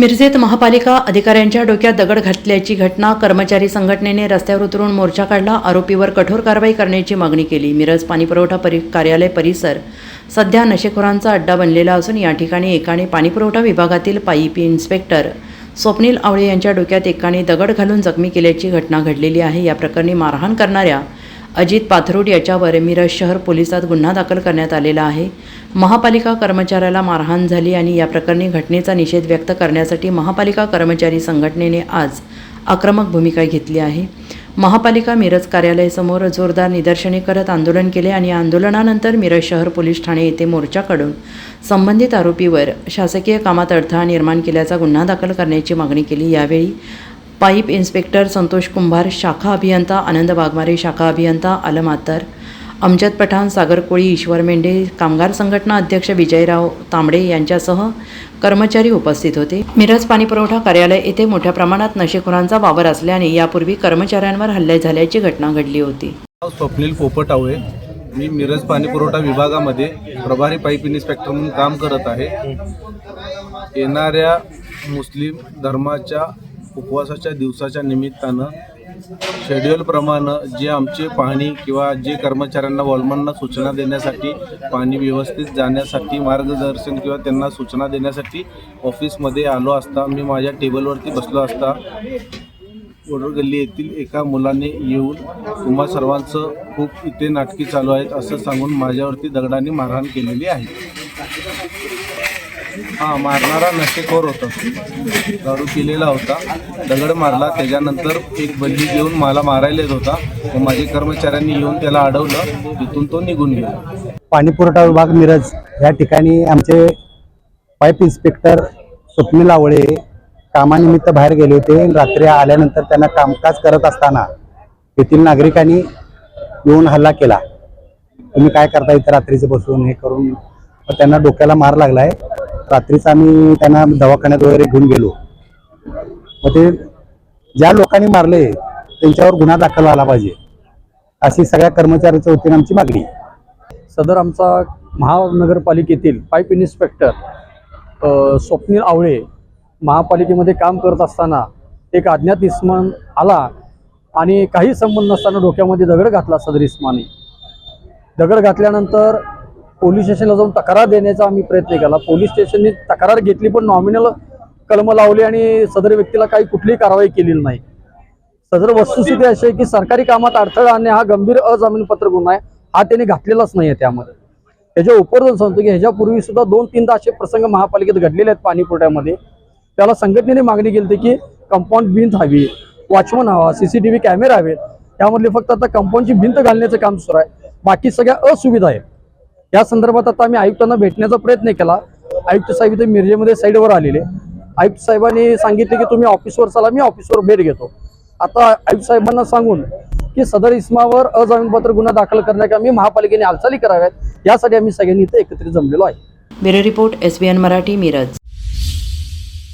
मिरजेत महापालिका अधिकाऱ्यांच्या डोक्यात दगड घातल्याची घटना कर्मचारी संघटनेने रस्त्यावर उतरून मोर्चा काढला आरोपीवर कठोर कारवाई करण्याची मागणी केली. मिरज पाणीपुरवठा परि कार्यालय परिसर सध्या नशेखोरांचा अड्डा बनलेला असून या ठिकाणी एकाने पाणीपुरवठा विभागातील पाईपी इन्स्पेक्टर स्वप्नील आवळे यांच्या डोक्यात एकाने दगड घालून जखमी केल्याची घटना घडलेली आहे. या प्रकरणी मारहाण करणाऱ्या अजित पाथरुड याच्यावर मिरज शहर पोलिसात गुन्हा दाखल करण्यात आलेला आहे. महापालिका कर्मचाऱ्याला मारहाण झाली आणि या प्रकरणी घटनेचा निषेध व्यक्त करण्यासाठी महापालिका कर्मचारी संघटनेने आज आक्रमक भूमिका घेतली आहे. महापालिका मिरज कार्यालयासमोर जोरदार निदर्शने करत आंदोलन केले आणि आंदोलनानंतर मिरज शहर पोलीस ठाणे येथे मोर्चा काढून संबंधित आरोपीवर शासकीय कामात अडथळा निर्माण केल्याचा गुन्हा दाखल करण्याची मागणी केली. यावेळी पाईप इन्स्पेक्टर संतोष कुंभार शाखा अभियंता आनंद वाघमारे शाखा अभियंता आलम अमजद पठाण सागर कोळी ईश्वर मेंढे कामगार संघटना अध्यक्ष विजयराव तांबडे यांच्यासह कर्मचारी उपस्थित होते. मिरज पाणीपुरवठा कार्यालय येथे मोठ्या प्रमाणात नशेखोरांचा वावर असल्याने यापूर्वी कर्मचाऱ्यांवर हल्ले झाल्याची घटना घडली होती. स्वप्नील पोपटावळे. मी मिरज पाणीपुरवठा विभागामध्ये प्रभारी पाईप इन्स्पेक्टर म्हणून काम करत आहे. येणाऱ्या मुस्लिम धर्माच्या उपवासाच्या दिवसाच्या निमित्तानं शेड्यूलप्रमाणे जे आमचे पाहणी किंवा जे कर्मचाऱ्यांना वॉलमांना सूचना देण्यासाठी पाणी व्यवस्थित जाण्यासाठी मार्गदर्शन किंवा त्यांना सूचना देण्यासाठी ऑफिसमध्ये आलो असता मी माझ्या टेबलवरती बसलो असता गल्ली येथील एका मुलाने येऊन तुम्हा सर्वांचं खूप इथे नाटकी चालू आहेत असं सांगून माझ्यावरती दगडाने मारहाण केलेली आहे. हा मारणारा नशेखोर होता. दारू पिलेला होता. दगड मारला. त्याच्यानंतर एक बंदी घेऊन मला मारायला येत होता. मग माझे कर्मचाऱ्यांनी येऊन त्याला अडवलं. तिथून तो निघून गेला. पाणीपुरवठा विभाग मिरज या ठिकाणी आमचे पाईप इन्स्पेक्टर स्वप्नील आवळे कामानिमित्त बाहेर गेले होते. रात्री आल्यानंतर त्यांना कामकाज करत असताना तेथील नागरिकांनी येऊन हल्ला केला. तुम्ही काय करता इथं रात्रीचं बसून हे करून? त्यांना डोक्याला मार लागलाय. रात्रीच आम्ही त्यांना दवाखान्यात वगैरे घेऊन गेलो. मग ते ज्या लोकांनी मारले त्यांच्यावर गुन्हा दाखल आला पाहिजे. अशी सगळ्या कर्मचाऱ्याच्या वतीने आमची मागणी. सदर आमचा महानगरपालिकेतील पाईप इन्स्पेक्टर स्वप्नील आवळे महापालिकेमध्ये काम करत असताना एक अज्ञात इस्मान आला आणि काही संबंध नसताना डोक्यामध्ये दगड घातला सदर इस्माने. दगड घातल्यानंतर पोलीस स्टेशनला जाऊन तक्रार देण्याचा आम्ही प्रयत्न केला. पोलीस स्टेशनने तक्रार घेतली पण नॉमिनल कलम लावली आणि सदर व्यक्तीला काही कुठलीही कारवाई केलेली नाही. सदर वस्तुस्थिती अशी आहे की सरकारी कामात अडथळा आणणे हा गंभीर अजामीनपत्र गुन्हा आहे. हा त्याने घातलेलाच नाही आहे त्यामध्ये. त्याच्या उपरोधून सांगतो की ह्याच्यापूर्वी सुद्धा दोन तीनदा असे प्रसंग महापालिकेत घडलेले आहेत पाणी पुरवठ्यामध्ये त्याला संघटनेने मागणी केली होती की कंपाऊंड भिंत हवी वॉचमन हवा सीसीटीव्ही कॅमेरा हवेत. त्यामधले फक्त आता कंपाऊंडची भिंत घालण्याचं काम सुरू आहे. बाकी सगळ्या असुविधा आहेत. या संदर्भात आता आम्ही आयुक्तांना भेटण्याचा प्रयत्न केला. आयुक्त साहेब इथे मिरजेमध्ये साईडवर आलेले. आयुक्त साहेबांनी सांगितले की तुम्ही ऑफिसवर चला मी ऑफिसवर भेट घेतो. आता आयुक्त साहेबांना सांगून की सदर इस्मावर अजामीनपत्र गुन्हा दाखल करण्याकामी महापालिकेने हालचाली कराव्यात यासाठी आम्ही सगळ्यांनी इथे एकत्रित जमलेलो आहे. Bureau report S N Marathi Miraj.